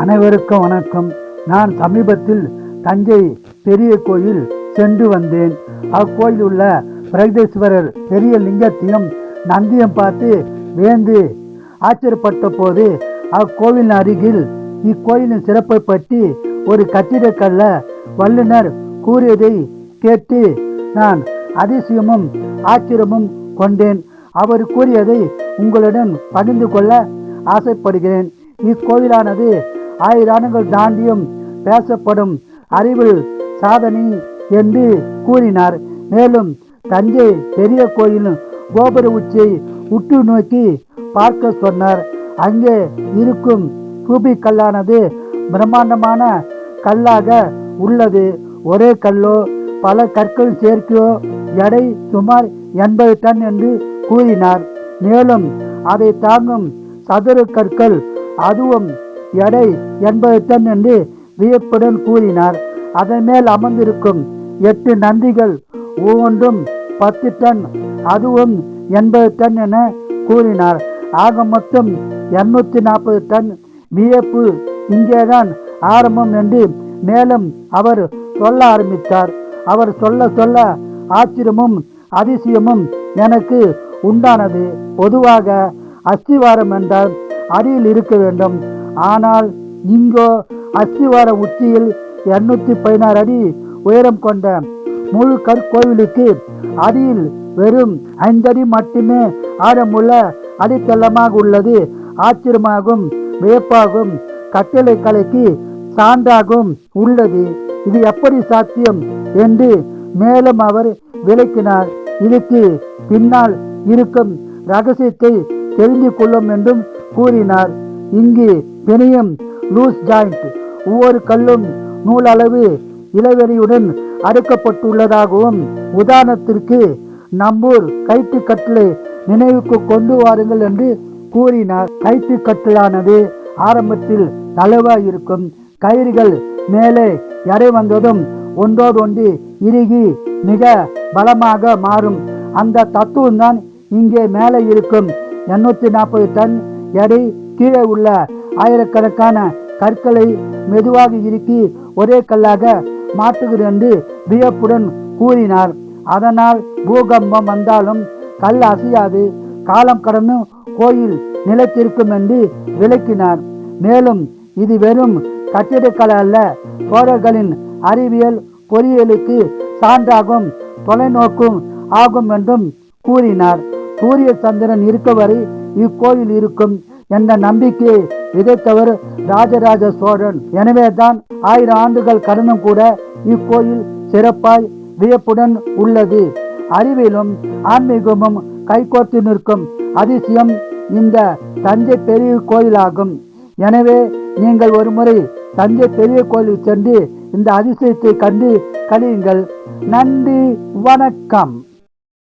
அனைவருக்கும் வணக்கம். நான் சமீபத்தில் தஞ்சை பெரிய கோயில் சென்று வந்தேன். அக்கோயில் உள்ள பிரகதீஸ்வரர் பெரிய லிங்கத்தையும் நந்தியம் பார்த்து வேந்து ஆச்சரியப்பட்ட போது அக்கோவிலின் அருகில் இக்கோயிலின் சிறப்பை பற்றி ஒரு கட்டிடக்கல்ல வல்லுனர் கூறியதை கேட்டு நான் அதிசயமும் ஆச்சரியமும் கொண்டேன். அவர் கூறியதை உங்களுடன் பகிர்ந்து கொள்ள ஆசைப்படுகிறேன். இக்கோவிலானது ஆயிராண்டுகள் தாண்டியும் பேசப்படும் அறிவில் சாதனை என்று கூறினார். மேலும் தஞ்சை பெரிய கோயில் கோபுர உச்சியை உற்று நோக்கி பார்க்க சொன்னார். அங்கே இருக்கும் ரூபி கல்லானது பிரம்மாண்டமான கல்லாக உள்ளது. ஒரே கல்லோ பல கற்கள் சேர்க்கையோ எடை சுமார் எண்பது டன் என்று கூறினார். மேலும் அதை தாங்கும் சதுர கற்கள் அதுவும் எடை என்பது டன் என்று வியப்புடன் கூறினார். அதன் மேல் அமர்ந்திருக்கும் எட்டு நந்திகள் ஒவ்வொன்றும் பத்து டன் அதுவும் எண்பது டன் என கூறினார். ஆக மொத்தம் இருநூத்தி நாற்பது டன். வியப்பு இங்கேதான் ஆரம்பம் என்று மேலும் அவர் சொல்ல ஆரம்பித்தார். அவர் சொல்ல சொல்ல ஆச்சரியமும் அதிசயமும் எனக்கு உண்டானது. பொதுவாக அஸ்திவாரம் என்றால் அடியில் இருக்க வேண்டும். ஆனால் இங்கோ அஸ்திவார உச்சியில் இருநூத்தி பதினாறு அடி உயரம் கொண்ட முழு கற்கோவிலுக்கு அடியில் வெறும் ஐந்தடி மட்டுமே ஆழமுள்ள அடித்தளமாக உள்ளது. ஆச்சரியமாகும் வியப்பாகும் கட்டளை கலைக்கு சான்றாகும் உள்ளது. இது எப்படி சாத்தியம் என்று மேலும் அவர் விளக்கினார். இதுக்கு பின்னால் இருக்கும் ரகசியத்தை தெரிந்து கொள்ளும் என்றும் கூறினார். இங்கு பிணையம் லூஸ் ஜாயிண்ட் ஒவ்வொரு கல்லும் நூலளவு இளவெளியுடன் அடுக்கப்பட்டுள்ளதாகவும் உதாரணத்திற்கு நம்பூர் கைத்து கட்டளை நினைவுக்கு கொண்டு வாருங்கள் என்று கூறினார். கைத்து கட்டளானது ஆரம்பத்தில் தளவாய் இருக்கும் கயிறுகள் மேலே எடை வந்ததும் ஒன்றோடொன்று இறுகி மிக பலமாக மாறும். அந்த தத்துவம் தான் இங்கே மேலே இருக்கும். எண்ணூத்தி நாற்பது டன் எடை கீழே உள்ள ஆயிரக்கணக்கான கற்களை மெதுவாக இறுக்கி ஒரே கல்லாக மாற்றுகிறது என்று வியப்புடன் கூறினார். அதனால் பூகம்பம் வந்தாலும் கல் அசையாது. காலம் கடந்து கோயில் நிலைத்திருக்கும் என்று விளக்கினார். மேலும் இது வெறும் கட்டிடக்கலை அல்ல சோழர்களின் அறிவியல் பொறியியலுக்கு சான்றாகும் தொலைநோக்கும் ஆகும் என்றும் கூறினார். சூரிய சந்திரன் இருக்க வரை இக்கோயில் இருக்கும் என்ற நம்பிக்கையை விதைத்தவர் ராஜராஜ சோழன். எனவே தான் ஆயிரம் ஆண்டுகள் கடனும் கூட இக்கோயில் சிறப்பாய் வியப்புடன் உள்ளது. அறிவிலும் ஆன்மீகமும் கைகோர்த்து நிற்கும் அதிசயம் இந்த தஞ்சை பெரிய கோயிலாகும். எனவே நீங்கள் ஒருமுறை தஞ்சை பெரிய கோயிலுக்கு சென்று இந்த அதிசயத்தை கண்டு கழியுங்கள். நன்றி வணக்கம்.